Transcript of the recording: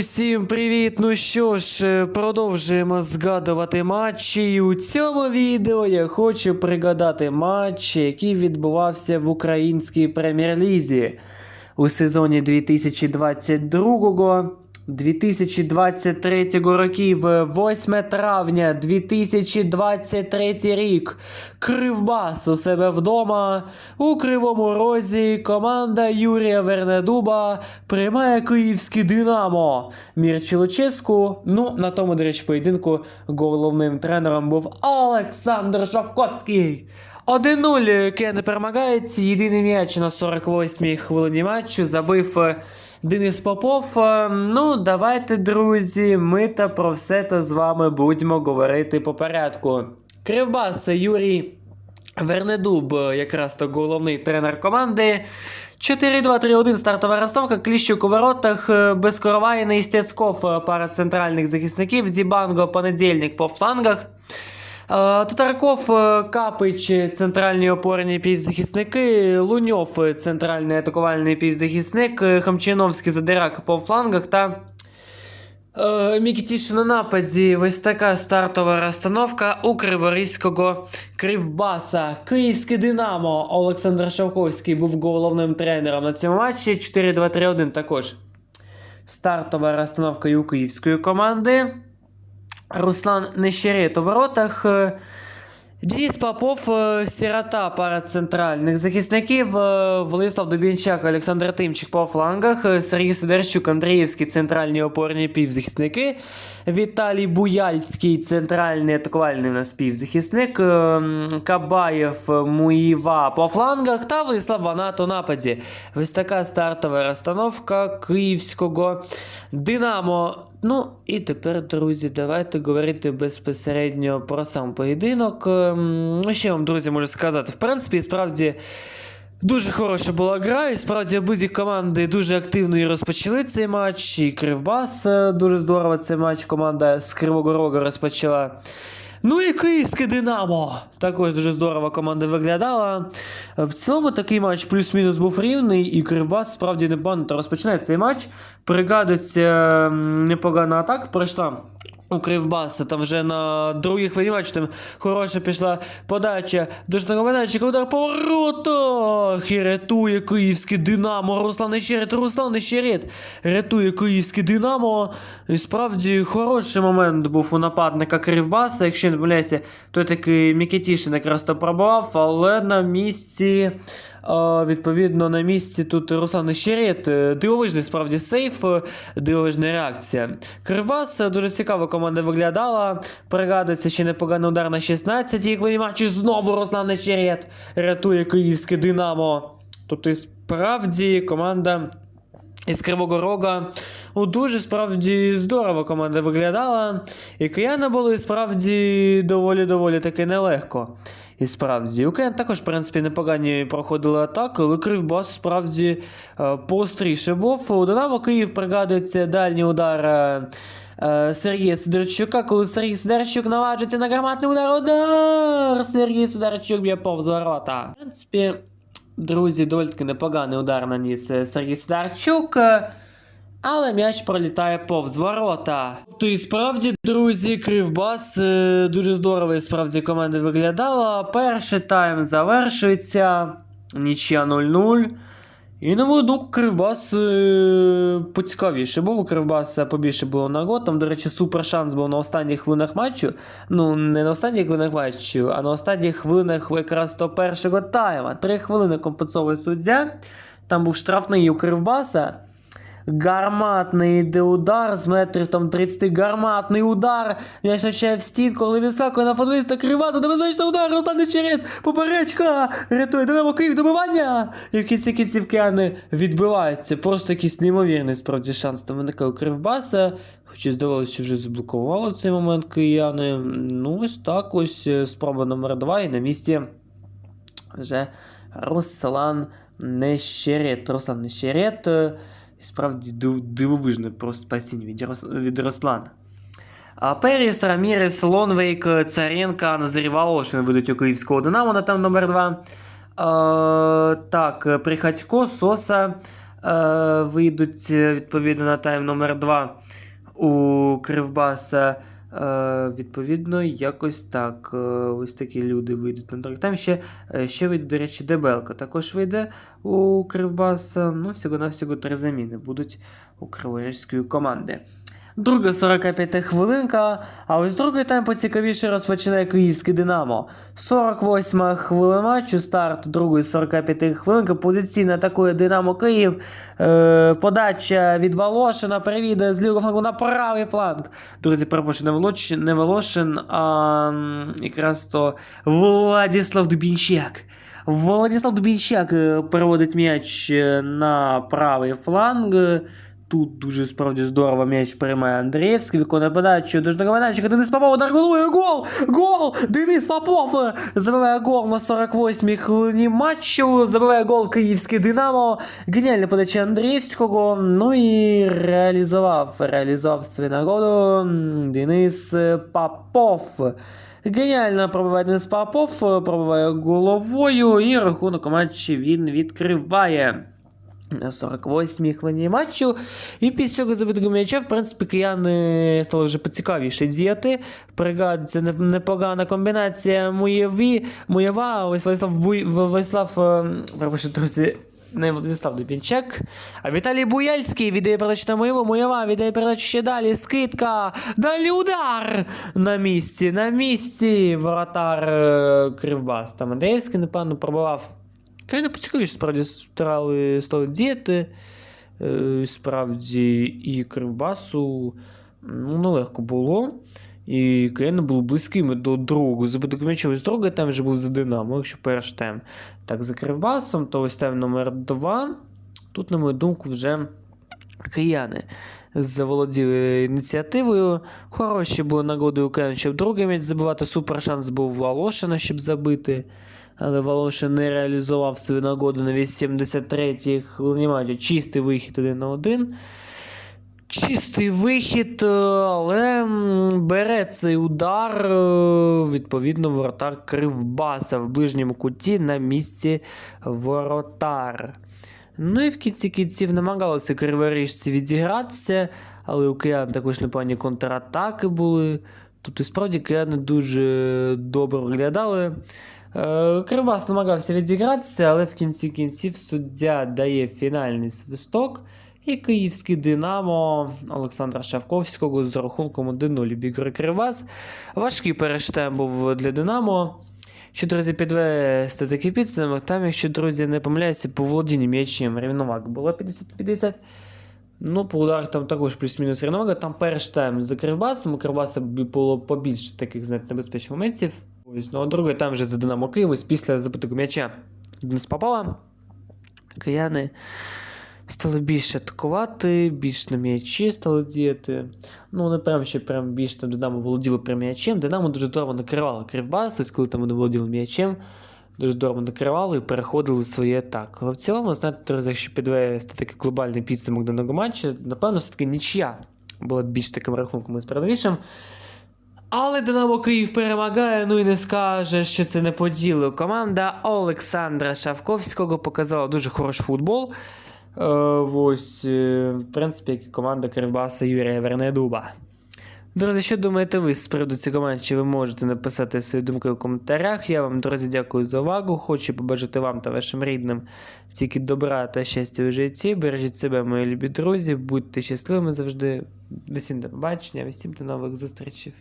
усім привіт! Ну що ж, е, продовжуємо згадувати матчі. І у цьому відео я хочу пригадати матч, який відбувався в українській прем'єр-лізі у сезоні 2022 2023 років, 8 травня 2023 рік. Кривбас у себе вдома. У Кривому Розі команда Юрія Вернедуба приймає київське Динамо. Мірчі Луческу. Ну, на тому, до речі, поєдинку головним тренером був Олександр Шовковський. 1-0 Кен перемагається. Єдиний м'яч на 48-й хвилині матчу забив е, Денис Попов. Е, Ну, давайте, друзі, ми та про все та з вами будемо говорити по порядку. Кривбас Юрій Вернедуб, е, якраз то головний тренер команди. 4-2-3-1 стартова розставка, Кліщук у воротах, е, Безкоровайний, Стецков, е, пара центральних захисників, Зібанго, Понедільник по флангах. Е, Татарков, е, Капич, центральні опорні півзахисники, Луньов, е, центральний атакувальний півзахисник, Хамчиновський задирак по флангах та Мікітіш на нападі. Ось така стартова розстановка у Криворізького Кривбаса. Київське Динамо. Олександр Шавковський був головним тренером на цьому матчі. 4-2-3-1 також. Стартова розстановка і у київської команди. Руслан Нещерет у воротах. е, Денис Попов, е, сирота пара центральних захисників, е, Владислав Дубінчак, Олександр Тимчик по флангах, Сергій Сидорчук, Андріївський центральні опорні півзахисники, Віталій Буяльський, центральний атакувальний у нас півзахисник, Кабаєв, Муїва по флангах та Владислав Ванат у нападі. Ось така стартова розстановка київського Динамо. Ну і тепер, друзі, давайте говорити безпосередньо про сам поєдинок. Ем, Ну, що вам, друзі, можу сказати? В принципі, справді. Дуже хороша була гра, і справді обидві команди дуже активно і розпочали цей матч. І Кривбас е, дуже здорово цей матч команда з Кривого Рога розпочала. Ну і Київське Динамо. Також дуже здорово команда виглядала. В цілому такий матч плюс-мінус був рівний, і Кривбас справді непогано розпочинає цей матч. Пригадується непогана атака пройшла. У Кривбаса там вже на другій хвилині матчу там хороша пішла подача до штангомедальчика, удар по воротах і рятує київське Динамо. Руслан Нещерет, Руслан Нещерет рятує київське Динамо. І справді хороший момент був у нападника Кривбаса. Якщо не помиляюся, той такий Мікітішин якраз то пробував, але на місці. Відповідно, на місці тут Руслан Нещерет. Е, Дивовижний справді сейф, дивовижна реакція. Кривбас е, дуже цікаво команда виглядала. Пригадується ще непоганий удар на 16-й хвилині матчі. Знову Руслан Нещерет рятує київське Динамо. Тобто, і справді команда із Кривого Рога. Ну, дуже справді здорово команда виглядала. І кияни були справді доволі-доволі таки нелегко. І справді, у також, в принципі, непогані проходили атаки, але Кривбас справді е, поостріше був. У Динамо Київ пригадується дальній удар. е, е, Сергія Сидорчука, коли Сергій Сидорчук наважиться на гарматний удар. Удар! Сергій Сидорчук б'є повз ворота. В принципі, друзі, доволі таки непоганий удар наніс Сергій Сидорчук. Але м'яч пролітає повз ворота. То і справді, друзі, Кривбас е, дуже здорово і справді команда виглядала. Перший тайм завершується. Нічия 0-0. І на мою думку, Кривбас е, поцікавіше був. У Кривбаса побільше було нагод. Там, до речі, супер шанс був на останніх хвилинах матчу. Ну, не на останніх хвилинах матчу, а на останніх хвилинах якраз до першого тайма. Три хвилини компенсовує суддя. Там був штрафний у Кривбаса. Гарматний йде удар з метрів там 30 гарматний удар. М'яч навчає в стін, коли відскакує на футболіста Кривата, небезпечний удар, Руслан Черед, поперечка, рятує Динамо Київ, добивання. І в кінці кінців кияни відбиваються. Просто якийсь неймовірний справді шанс там виникає у Кривбаса. Хоч і здавалося, що вже заблокували цей момент кияни. Ну, ось так ось е, спроба номер 2 і на місці вже Руслан Нещерет. Руслан Нещерет. Справді див- дивовижне просто спасіння від, Рос- від Руслана. А Періс, Рамірес, Лонвейк, Царенка, Назерівало, що не ведуть у київського Динамо на там номер 2. Е, так, Прихатько, Соса, е, вийдуть відповідно на тайм номер 2 у Кривбаса. Е, відповідно, якось так. Е, ось такі люди вийдуть на другий Там Ще, е, ще вийде, до речі, Дебелка також вийде у Кривбаса. Ну, всього-навсього три заміни будуть у криворізької команди. Друга 45 хвилинка, а ось другий тайм поцікавіше розпочинає київське Динамо. 48 хвилина матчу, старт другої 45 хвилинки. Позиційно атакує Динамо Київ. Е, подача від Волошина перевідає з лівого флангу на правий фланг. Друзі, перепрошую, не, Волошин, а якраз то Владислав Дубінчак. Владислав Дубінчак е, переводить м'яч е, на правий фланг. Тут дуже справді здорово м'яч приймає Андрієвський, виконує подачу до Жногоманчика. Денис Попов удар головою. Гол! Гол! Денис Попов е, забиває гол на 48-й хвилині матчу. Забиває гол київський Динамо. Геніальна подача Андрієвського. Ну і реалізував, реалізував свою нагоду Денис Попов. Геніально пробиває Денис Попов, пробиває головою і рахунок матчі він відкриває. На 48-й хвилині матчу. І після цього забитого м'яча, в принципі, кияни стали вже поцікавіше діяти. Пригадується не- непогана комбінація Муєві, Муєва, Владислав, Владислав, е, перепрошую, друзі, не Владислав Дубінчак, а Віталій Буяльський віддає передачу на Муєву, Муєва віддає передачу ще далі, скидка, далі удар! На місці, на місці воротар е, Кривбас. Там Андріївський, напевно, пробивав Крайне поцікавіше, справді стали, стали діяти. Е, Справді, і Кривбасу ну, нелегко було. І Кияни були близькими до другого Забудок м'ячів Ось другий там вже був за Динамо, якщо перший тем. так за Кривбасом, то ось тем номер 2. Тут, на мою думку, вже кияни заволоділи ініціативою. Хороші були нагоди у Киян, щоб другий м'яч забивати. Супер шанс був Волошина, щоб забити. Але Волошин не реалізував свою нагоду на 83-й хвилині матчу. Чистий вихід один на один. Чистий вихід, е, але бере цей удар, е, відповідно, воротар Кривбаса в ближньому куті на місці воротар. Ну і в кінці кінців намагалися криворіжці відігратися, але у киян також непогані контратаки були. Тут і справді кияни дуже добре виглядали. Е, Кривбас намагався відігратися, але в кінці кінців суддя дає фінальний свисток. І київський Динамо Олександра Шавковського з рахунком 1-0 обігрує Кривбас. Важкий перештем був для Динамо. Що, друзі, підвести такий підсумок. Там, якщо, друзі, не помиляюся, по володінню м'ячем рівноваг було 50-50. Ну, по ударах там також плюс-мінус рівновага. Там перший тайм за Кривбасом. У Кривбаса було побільше таких, знаєте, небезпечних моментів. Ось, ну, а другий тайм вже за Динамо Київ, ось після забитого м'яча Денис Попова. Кияни стали більше атакувати, більш на м'ячі стали діяти. Ну, не прям ще прям більш там Динамо володіло прям м'ячем. Динамо дуже здорово накривало Кривбас, ось коли там вони володіли м'ячем. Дуже здорово накривали і переходили в свої атаки. Але в цілому, знаєте, якщо підвести такий глобальний підсумок даного матчу, напевно, все-таки нічия була більш таким рахунком із передвішем. Але Динамо Київ перемагає, ну і не скаже, що це не поділив. Команда Олександра Шавковського показала дуже хороший футбол. Е, ось, е, в принципі, як і команда Кривбаса Юрія Вернедуба. Друзі, що думаєте ви з приводу цього матчу? Ви можете написати свої думки у коментарях. Я вам, друзі, дякую за увагу. Хочу побажати вам та вашим рідним тільки добра та щастя у житті. Бережіть себе, мої любі друзі, будьте щасливими завжди. Всім до побачення, всім до нових зустрічей.